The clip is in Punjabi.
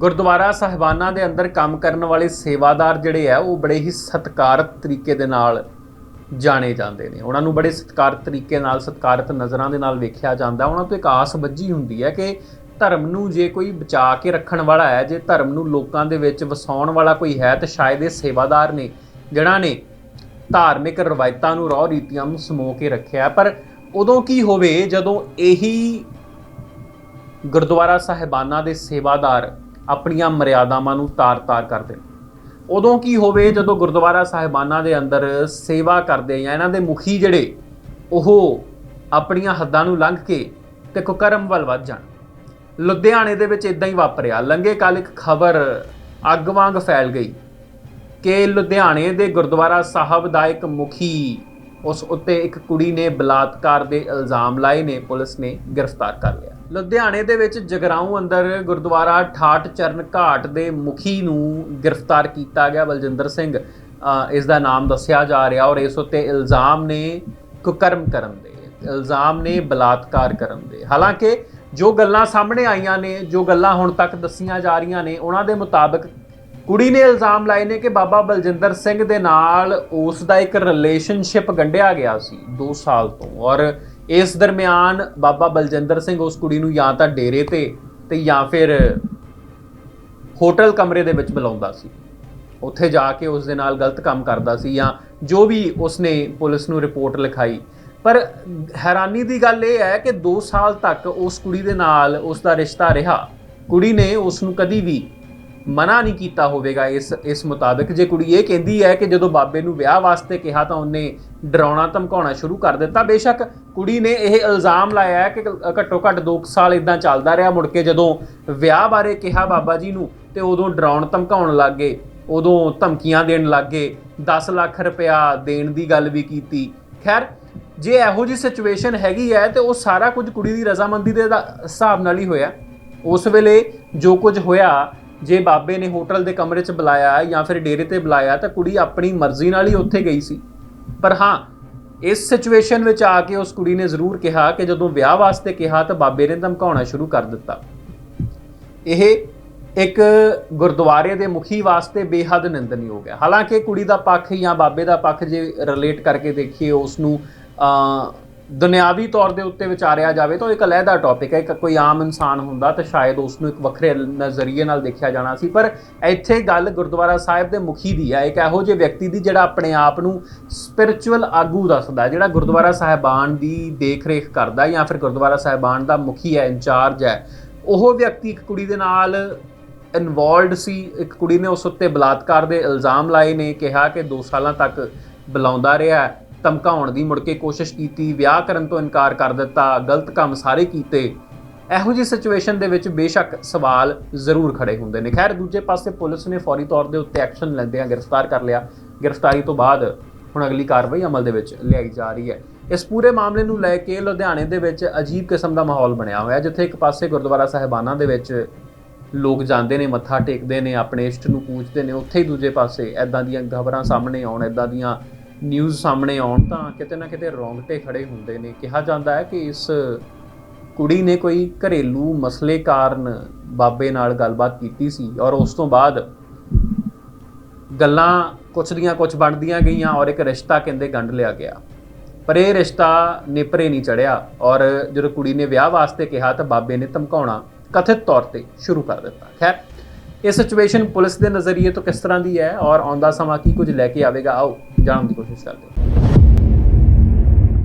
ਗੁਰਦੁਆਰਾ ਸਾਹਿਬਾਨਾਂ ਦੇ ਅੰਦਰ ਕੰਮ ਕਰਨ ਵਾਲੇ ਸੇਵਾਦਾਰ ਜਿਹੜੇ ਆ, ਉਹ ਬੜੇ ਹੀ ਸਤਿਕਾਰਤ ਤਰੀਕੇ ਦੇ ਨਾਲ ਜਾਣੇ ਜਾਂਦੇ ਨੇ। ਉਹਨਾਂ ਨੂੰ ਬੜੇ ਸਤਿਕਾਰਤ ਤਰੀਕੇ ਨਾਲ, ਸਤਿਕਾਰਤ ਨਜ਼ਰਾਂ ਦੇ ਨਾਲ ਵੇਖਿਆ ਜਾਂਦਾ। ਉਹਨਾਂ ਤੋਂ ਇੱਕ ਆਸ ਵੱਜੀ ਹੁੰਦੀ ਹੈ ਕਿ ਧਰਮ ਨੂੰ ਜੇ ਕੋਈ ਬਚਾ ਕੇ ਰੱਖਣ ਵਾਲਾ ਹੈ, ਜੇ ਧਰਮ ਨੂੰ ਲੋਕਾਂ ਦੇ ਵਿੱਚ ਵਸਾਉਣ ਵਾਲਾ ਕੋਈ ਹੈ, ਤਾਂ ਸ਼ਾਇਦ ਇਹ ਸੇਵਾਦਾਰ ਨੇ, ਜਿਨ੍ਹਾਂ ਨੇ ਧਾਰਮਿਕ ਰਵਾਇਤਾਂ ਨੂੰ ਰੌ ਰੀਤੀਆਂ ਨੂੰ ਸਮੋ ਕੇ ਰੱਖਿਆ। ਪਰ ਉਦੋਂ ਕੀ ਹੋਵੇ, ਜਦੋਂ ਇਹੀ ਗੁਰਦੁਆਰਾ ਸਾਹਿਬਾਨਾਂ ਦੇ ਸੇਵਾਦਾਰ ਆਪਣੀਆਂ ਮਰਿਆਦਾਵਾਂ ਨੂੰ ਤਾਰ-ਤਾਰ ਕਰਦੇ। ਨੇ ਉਦੋਂ ਕੀ ਹੋਵੇ ਜਦੋਂ ਗੁਰਦੁਆਰਾ ਸਾਹਿਬਾਨਾਂ ਦੇ ਅੰਦਰ ਸੇਵਾ ਕਰਦੇ ਜਾਂ ਇਹਨਾਂ ਦੇ ਮੁਖੀ ਜਿਹੜੇ, ਉਹ ਆਪਣੀਆਂ ਹੱਦਾਂ ਨੂੰ ਲੰਘ ਕੇ ਤੇ ਕੁਕਰਮ ਵੱਲ ਵੱਧ ਜਾਣ। ਲੁਧਿਆਣੇ ਦੇ ਵਿੱਚ ਇਦਾਂ ਹੀ ਵਾਪਰਿਆ। ਲੰਗੇ ਕੱਲ ਇੱਕ ਖਬਰ ਅੱਗ ਵਾਂਗ ਫੈਲ ਗਈ ਕਿ ਲੁਧਿਆਣੇ ਦੇ ਗੁਰਦੁਆਰਾ ਸਾਹਿਬ ਦਾ ਇੱਕ ਮੁਖੀ, ਉਸ ਉੱਤੇ ਇੱਕ ਕੁੜੀ ਨੇ ਬਲਾਤਕਾਰ ਦੇ ਇਲਜ਼ਾਮ ਲਾਏ ਨੇ, ਪੁਲਿਸ ਨੇ ਗ੍ਰਿਫਤਾਰ ਕਰ ਲਿਆ। ਲੁਧਿਆਣੇ ਦੇ ਵਿੱਚ ਜਗਰਾਉਂ ਅੰਦਰ ਗੁਰਦੁਆਰਾ ਠਾਠ ਚਰਨ ਘਾਟ ਦੇ ਮੁਖੀ ਨੂੰ ਗ੍ਰਿਫਤਾਰ ਕੀਤਾ ਗਿਆ ਬਲਜਿੰਦਰ ਸਿੰਘ। ਇਸ ਦਾ ਨਾਮ ਦੱਸਿਆ ਜਾ ਰਿਹਾ ਔਰ ਇਸ ਉੱਤੇ ਇਲਜ਼ਾਮ ਨੇ ਕੁਕਰਮ ਕਰਨ ਦੇ, ਇਲਜ਼ਾਮ ਨੇ ਬਲਾਤਕਾਰ ਕਰਨ ਦੇ। ਹਾਲਾਂਕਿ ਜੋ ਗੱਲਾਂ ਸਾਹਮਣੇ ਆਈਆਂ ਨੇ, ਜੋ ਗੱਲਾਂ ਹੁਣ ਤੱਕ ਦੱਸੀਆਂ ਜਾ ਰਹੀਆਂ ਨੇ, ਉਹਨਾਂ ਦੇ ਮੁਤਾਬਕ ਕੁੜੀ ਨੇ ਇਲਜ਼ਾਮ ਲਾਏ ਨੇ ਕਿ ਬਾਬਾ ਬਲਜਿੰਦਰ ਸਿੰਘ ਦੇ ਨਾਲ ਉਸ ਦਾ ਇੱਕ ਰਿਲੇਸ਼ਨਸ਼ਿਪ ਗੰਢਿਆ ਗਿਆ ਸੀ 2 ਸਾਲ ਤੋਂ ਔਰ ਇਸ ਦਰਮਿਆਨ ਬਾਬਾ ਬਲਜਿੰਦਰ ਸਿੰਘ ਉਸ ਕੁੜੀ ਨੂੰ ਜਾਂ ਤਾਂ ਡੇਰੇ ਤੇ ਤੇ ਜਾਂ ਫਿਰ ਹੋਟਲ ਕਮਰੇ ਦੇ ਵਿੱਚ ਬੁਲਾਉਂਦਾ ਸੀ। ਉੱਥੇ ਜਾ ਕੇ ਉਸ ਦੇ ਨਾਲ ਗਲਤ ਕੰਮ ਕਰਦਾ ਸੀ ਜਾਂ ਜੋ ਵੀ ਉਸਨੇ ਪੁਲਿਸ ਨੂੰ ਰਿਪੋਰਟ ਲਿਖਾਈ। ਪਰ ਹੈਰਾਨੀ ਦੀ ਗੱਲ ਇਹ ਹੈ ਕਿ 2 ਸਾਲ ਤੱਕ ਉਸ ਕੁੜੀ ਦੇ ਨਾਲ ਉਸ ਦਾ ਰਿਸ਼ਤਾ ਰਿਹਾ। ਕੁੜੀ ਨੇ ਉਸ ਨੂੰ ਕਦੀ ਵੀ ਮਨਾ ਨਹੀਂ ਕੀਤਾ ਹੋਵੇਗਾ ਇਸ ਇਸ ਮੁਤਾਬਕ। ਜੇ ਕੁੜੀ ਇਹ ਕਹਿੰਦੀ ਹੈ ਕਿ ਜਦੋਂ ਬਾਬੇ ਨੂੰ ਵਿਆਹ ਵਾਸਤੇ ਕਿਹਾ ਤਾਂ ਉਹਨੇ ਡਰਾਉਣਾ, ਧਮਕਾਉਣਾ ਸ਼ੁਰੂ ਕਰ ਦਿੱਤਾ। ਬੇਸ਼ੱਕ ਕੁੜੀ ਨੇ ਇਹ ਇਲਜ਼ਾਮ ਲਾਇਆ ਹੈ ਕਿ ਘੱਟੋ ਘੱਟ 2 ਸਾਲ ਇਦਾਂ ਚੱਲਦਾ ਰਿਹਾ। ਮੁੜ ਕੇ ਜਦੋਂ ਵਿਆਹ ਬਾਰੇ ਕਿਹਾ ਬਾਬਾ ਜੀ ਨੂੰ ਤੇ ਉਦੋਂ ਡਰਾਉਣ, ਧਮਕਾਉਣ ਲੱਗ ਗਏ। ਉਦੋਂ ਧਮਕੀਆਂ ਦੇਣ ਲੱਗ ਗਏ। 10 ਲੱਖ ਰੁਪਇਆ ਦੇਣ ਦੀ ਗੱਲ ਵੀ ਕੀਤੀ। ਖੈਰ, ਜੇ ਇਹੋ ਜੀ ਸਿਚੁਏਸ਼ਨ ਹੈਗੀ ਹੈ ਤੇ ਉਹ ਸਾਰਾ ਕੁਝ ਕੁੜੀ ਦੀ ਰਜ਼ਾਮੰਦੀ ਦੇ ਦਾ- ਹਿਸਾਬ ਨਾਲ ਹੀ ਹੋਇਆ। ਉਸ ਵੇਲੇ ਜੋ ਕੁਝ ਹੋਇਆ ਜੇ ਬਾਬੇ ਨੇ ਹੋਟਲ ਦੇ ਕਮਰੇ 'ਚ ਬੁਲਾਇਆ ਜਾਂ ਫਿਰ ਡੇਰੇ ਤੇ ਬੁਲਾਇਆ ਤਾਂ ਕੁੜੀ ਆਪਣੀ ਮਰਜ਼ੀ ਨਾਲ ਹੀ ਉੱਥੇ ਗਈ ਸੀ। ਪਰ ਹਾਂ, ਇਸ ਸਿਚੁਏਸ਼ਨ ਵਿੱਚ ਆ ਕੇ ਉਸ ਕੁੜੀ ਨੇ ਜ਼ਰੂਰ ਕਿਹਾ ਕਿ ਜਦੋਂ ਵਿਆਹ ਵਾਸਤੇ ਕਿਹਾ ਤਾਂ ਬਾਬੇ ਨੇ ਧਮਕਾਉਣਾ ਸ਼ੁਰੂ ਕਰ ਦਿੱਤਾ। ਇਹ ਇੱਕ ਗੁਰਦੁਆਰੇ ਦੇ ਮੁਖੀ ਵਾਸਤੇ ਬੇਹੱਦ ਨਿੰਦਨਯੋਗ ਹੈ। ਹਾਲਾਂਕਿ ਕੁੜੀ ਦਾ ਪੱਖ ਜਾਂ ਬਾਬੇ ਦਾ ਪੱਖ ਜੇ ਰਿਲੇਟ ਕਰਕੇ ਦੇਖੀਏ, ਉਸ ਨੂੰ ਦੁਨਿਆਵੀ ਤੌਰ ਦੇ ਉੱਤੇ ਵਿਚਾਰਿਆ ਜਾਵੇ ਤਾਂ ਉਹ ਇੱਕ ਅਲੱਗਾ ਟੌਪਿਕ ਹੈ, ਇੱਕ ਕੋਈ ਆਮ ਇਨਸਾਨ ਹੁੰਦਾ ਤਾਂ ਸ਼ਾਇਦ ਉਸ ਨੂੰ ਇੱਕ ਵੱਖਰੇ ਨਜ਼ਰੀਏ ਨਾਲ ਦੇਖਿਆ ਜਾਣਾ ਸੀ। ਪਰ ਇੱਥੇ ਗੱਲ ਗੁਰਦੁਆਰਾ ਸਾਹਿਬ ਦੇ ਮੁਖੀ ਦੀ ਹੈ, ਇੱਕ ਇਹੋ ਜਿਹੇ ਵਿਅਕਤੀ ਦੀ ਜਿਹੜਾ ਆਪਣੇ ਆਪ ਨੂੰ ਸਪਿਰਚੁਅਲ ਆਗੂ ਦੱਸਦਾ, ਜਿਹੜਾ ਗੁਰਦੁਆਰਾ ਸਾਹਿਬਾਨ ਦੀ ਦੇਖ-ਰੇਖ ਕਰਦਾ ਜਾਂ ਫਿਰ ਗੁਰਦੁਆਰਾ ਸਾਹਿਬਾਨ ਦਾ ਮੁਖੀ ਹੈ, ਇੰਚਾਰਜ ਹੈ। ਉਹ ਵਿਅਕਤੀ ਇੱਕ ਕੁੜੀ ਦੇ ਨਾਲ ਇਨਵੋਲਡ ਸੀ, ਇੱਕ ਕੁੜੀ ਨੇ ਉਸ ਉੱਤੇ ਬਲਾਤਕਾਰ ਦੇ ਇਲਜ਼ਾਮ ਲਾਏ ਨੇ, ਕਿਹਾ ਕਿ 2 ਸਾਲਾਂ ਤੱਕ ਬੁਲਾਉਂਦਾ ਰਿਹਾ। ਧਮਕਾਉਣ ਦੀ ਮੁੜ ਕੇ ਕੋਸ਼ਿਸ਼ ਕੀਤੀ, ਵਿਆਹ ਕਰਨ ਤੋਂ ਇਨਕਾਰ ਕਰ ਦਿੱਤਾ, ਗਲਤ ਕੰਮ ਸਾਰੇ ਕੀਤੇ। ਇਹੋ ਜਿਹੀ ਸਿਚੁਏਸ਼ਨ ਦੇ ਵਿੱਚ ਬੇਸ਼ੱਕ ਸਵਾਲ ਜ਼ਰੂਰ ਖੜੇ ਹੁੰਦੇ ਨੇ। ਖੈਰ, ਦੂਜੇ ਪਾਸੇ ਪੁਲਿਸ ਨੇ ਫੌਰੀ ਤੌਰ ਦੇ ਉੱਤੇ ਐਕਸ਼ਨ ਲੈਂਦਿਆਂ ਗ੍ਰਿਫਤਾਰ ਕਰ ਲਿਆ। ਗ੍ਰਿਫਤਾਰੀ ਤੋਂ ਬਾਅਦ ਹੁਣ ਅਗਲੀ ਕਾਰਵਾਈ ਅਮਲ ਦੇ ਵਿੱਚ ਲਿਆਈ ਜਾ ਰਹੀ ਹੈ। ਇਸ ਪੂਰੇ ਮਾਮਲੇ ਨੂੰ ਲੈ ਕੇ ਲੁਧਿਆਣੇ ਦੇ ਵਿੱਚ ਅਜੀਬ ਕਿਸਮ ਦਾ ਮਾਹੌਲ ਬਣਿਆ ਹੋਇਆ, ਜਿੱਥੇ ਇੱਕ ਪਾਸੇ ਗੁਰਦੁਆਰਾ ਸਾਹਿਬਾਨਾਂ ਦੇ ਵਿੱਚ ਲੋਕ ਜਾਂਦੇ ਨੇ, ਮੱਥਾ ਟੇਕਦੇ ਨੇ, ਆਪਣੇ ਇਸ਼ਟ ਨੂੰ ਪੂਜਦੇ ਨੇ, ਉੱਥੇ ਹੀ ਦੂਜੇ ਪਾਸੇ ਐਦਾਂ ਦੀਆਂ ਖਬਰਾਂ ਸਾਹਮਣੇ ਆਉਣ ਐਦਾਂ ਦੀਆਂ ਨਿਊਜ਼ ਸਾਹਮਣੇ ਆਉਣ ਤਾਂ ਕਿਤੇ ਨਾ ਕਿਤੇ ਰੌਂਗਟੇ ਖੜੇ ਹੁੰਦੇ ਨੇ। ਕਿਹਾ ਜਾਂਦਾ ਹੈ ਕਿ ਇਸ ਕੁੜੀ ਨੇ ਕੋਈ ਘਰੇਲੂ ਮਸਲੇ ਕਾਰਨ ਬਾਬੇ ਨਾਲ ਗੱਲਬਾਤ ਕੀਤੀ ਸੀ ਔਰ ਉਸ ਤੋਂ ਬਾਅਦ ਗੱਲਾਂ ਕੁਛ ਦੀਆਂ ਕੁਛ ਬਣਦੀਆਂ ਗਈਆਂ ਔਰ ਇੱਕ ਰਿਸ਼ਤਾ ਕਹਿੰਦੇ ਗੰਢ ਲਿਆ ਗਿਆ। ਪਰ ਇਹ ਰਿਸ਼ਤਾ ਨਿਪਰੇ ਨਹੀਂ ਚੜਿਆ ਔਰ ਜਦੋਂ ਕੁੜੀ ਨੇ ਵਿਆਹ ਵਾਸਤੇ ਕਿਹਾ ਤਾਂ ਬਾਬੇ ਨੇ ਧਮਕਾਉਣਾ ਕਥਿਤ ਤੌਰ ਤੇ ਸ਼ੁਰੂ ਕਰ ਦਿੱਤਾ। ਖੈਰ, ਇਹ ਸਿਚੁਏਸ਼ਨ ਪੁਲਿਸ ਦੇ ਨਜ਼ਰੀਏ ਤੋਂ ਕਿਸ ਤਰ੍ਹਾਂ ਦੀ ਹੈ ਔਰ ਆਉਂਦਾ ਸਮਾਂ ਕੀ ਕੁਝ ਲੈ ਕੇ ਆਵੇਗਾ? ਆਓ ਜਾਣ ਦੀ ਕੋਸ਼ਿਸ਼ ਕਰਦੇ